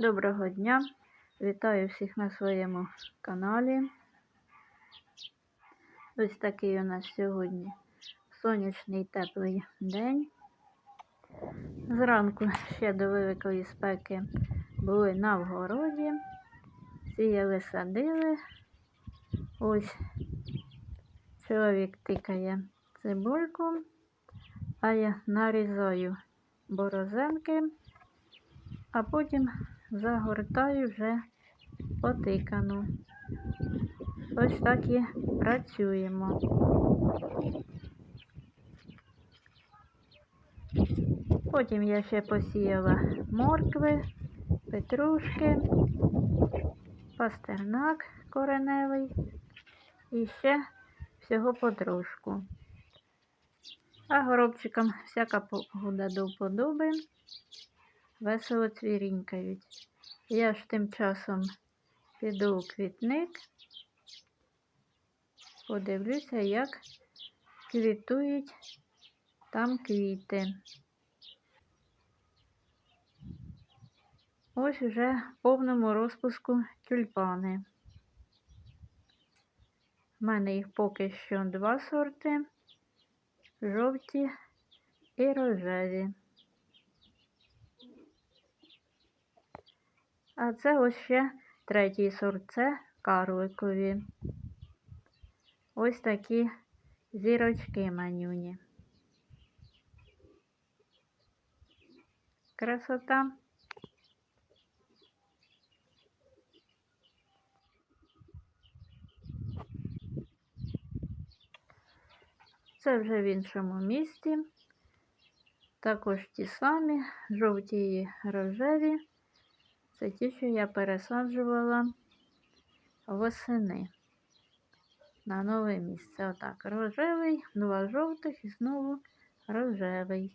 Доброго дня! Вітаю всіх на своєму каналі. Ось такий у нас сьогодні сонячний теплий день. Зранку ще до великої спеки були на вгороді, сіяли, садили. Ось чоловік тикає цибульку, а я нарізаю борозенки, а потім загортаю вже потикану. Ось так і працюємо. Потім я ще посіяла моркви, петрушки, пастернак кореневий і ще всього потрошку. А горобчикам всяка погода до вподоби весело цвірінькають. Я ж тим часом піду у квітник, подивлюся, як квітують там квіти. Ось вже в повному розпуску тюльпани. У мене їх поки що два сорти, жовті і рожеві. А це ось ще третій сорт, це карликові. Ось такі зірочки манюні. Красота. Це вже в іншому місті. Також ті самі жовті і рожеві. Це ті, що я пересаджувала восени на нове місце. Отак, рожевий, два жовтих і знову рожевий.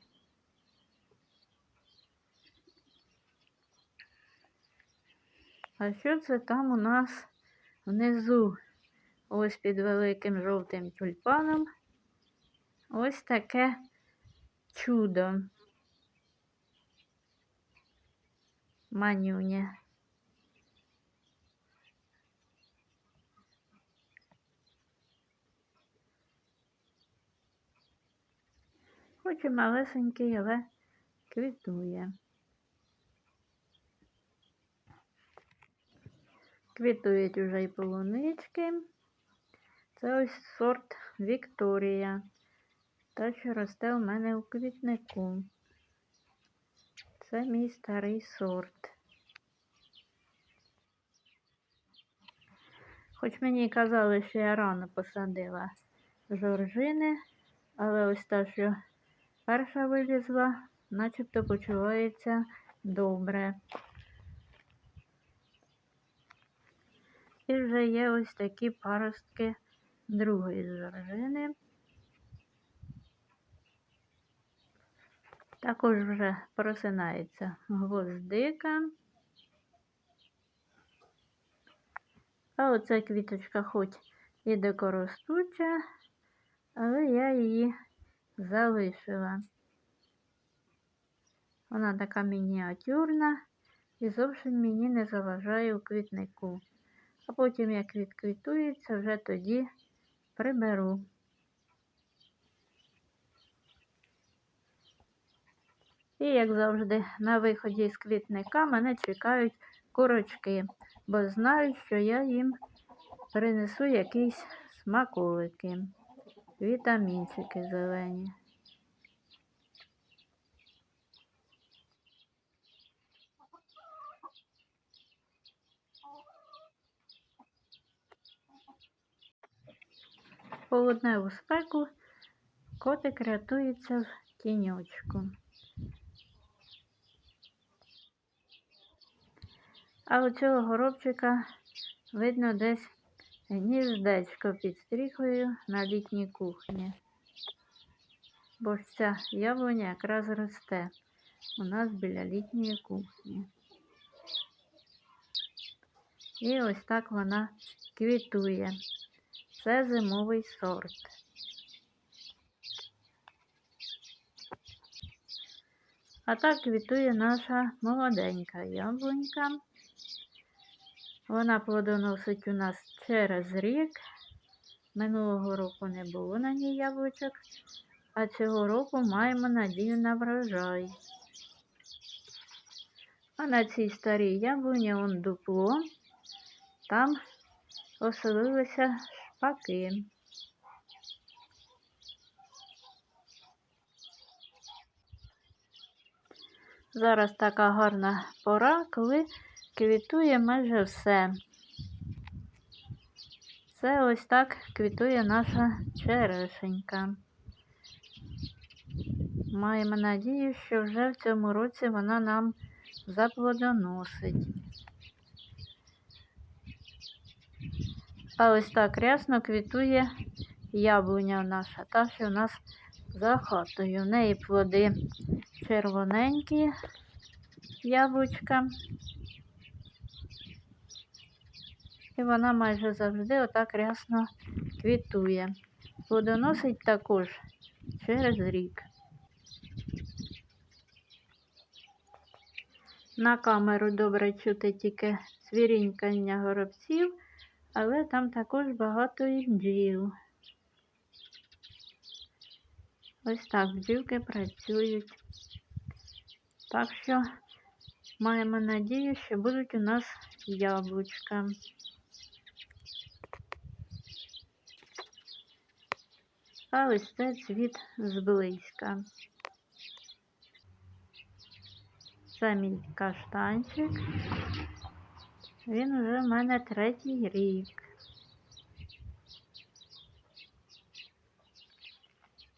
А що це там у нас внизу? Ось під великим жовтим тюльпаном. Ось таке чудо. Манюня. Хоч і малесенький, але квітує. Квітують уже і полунички. Це ось сорт Вікторія. Та, що росте у мене у квітнику. Це мій старий сорт. Хоч мені казали, що я рано посадила жоржини, але ось та, що перша вилізла, начебто почувається добре. І вже є ось такі паростки другої жоржини. Також вже просинається гвоздика. А оця квіточка хоч і дикоростуча, але я її залишила. Вона така мініатюрна і зовсім мені не заважає у квітнику. А потім, як відквітується, вже тоді приберу. І, як завжди, на виході з квітника мене чекають курочки, бо знають, що я їм принесу якісь смаколики, вітамінчики зелені. Полудневу спеку котик рятується в тіньочку. А у цього горобчика видно десь гніздечко під стріхою на літній кухні. Бо ж ця яблуня якраз росте у нас біля літньої кухні. І ось так вона квітує. Це зимовий сорт. А так квітує наша молоденька яблунька. Вона плодоносить у нас через рік. Минулого року не було на ній яблучок, а цього року маємо надію на врожай. А на цій старій яблуні он дупло, там оселилися шпаки. Зараз така гарна пора, коли квітує майже все. Це ось так квітує наша черешенька. Маємо надію, що вже в цьому році вона нам заплодоносить. А ось так рясно квітує яблуня наша, та що у нас за хатою. В неї плоди червоненькі яблучка. І вона майже завжди отак рясно квітує. Плодоносить також через рік. На камеру добре чути тільки свірінькання горобців, але там також багато і бджіл. Ось так бджілки працюють. Так що маємо надію, що будуть у нас яблучка. А ось це цвіт зблизька. Це мій каштанчик. Він вже в мене третій рік.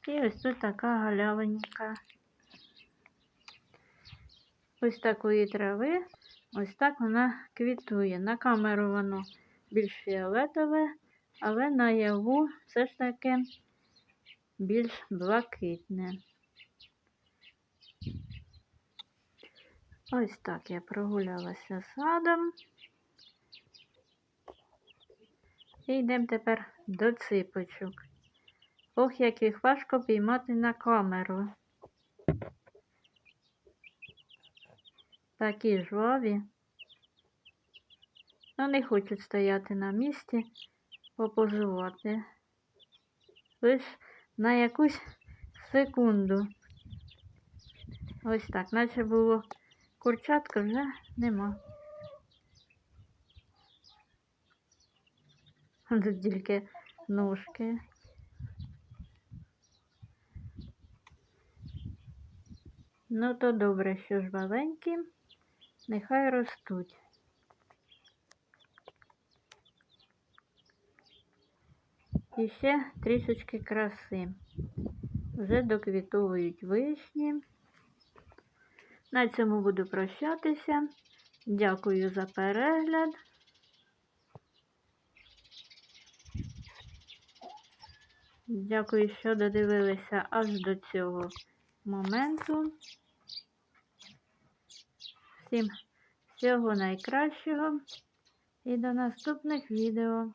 І ось тут така галявинка. Ось такої трави, ось так вона квітує. На камеру воно більш фіолетове, але наяву все ж таки більш блакитне. Ось так я прогулялася садом. І йдемо тепер до ципочок. Ох, як їх важко піймати на камеру. Такі жваві. Ну, не хочуть стояти на місці, попозувати. Лиш на якусь секунду. Ось так, наче було курчатка вже нема. Тут тільки ножки. Ну, то добре, що ж маленькі, нехай ростуть. І ще трішечки краси. Вже доквітовують вишні. На цьому буду прощатися. Дякую за перегляд. Дякую, що додивилися аж до цього моменту. Всім всього найкращого і до наступних відео.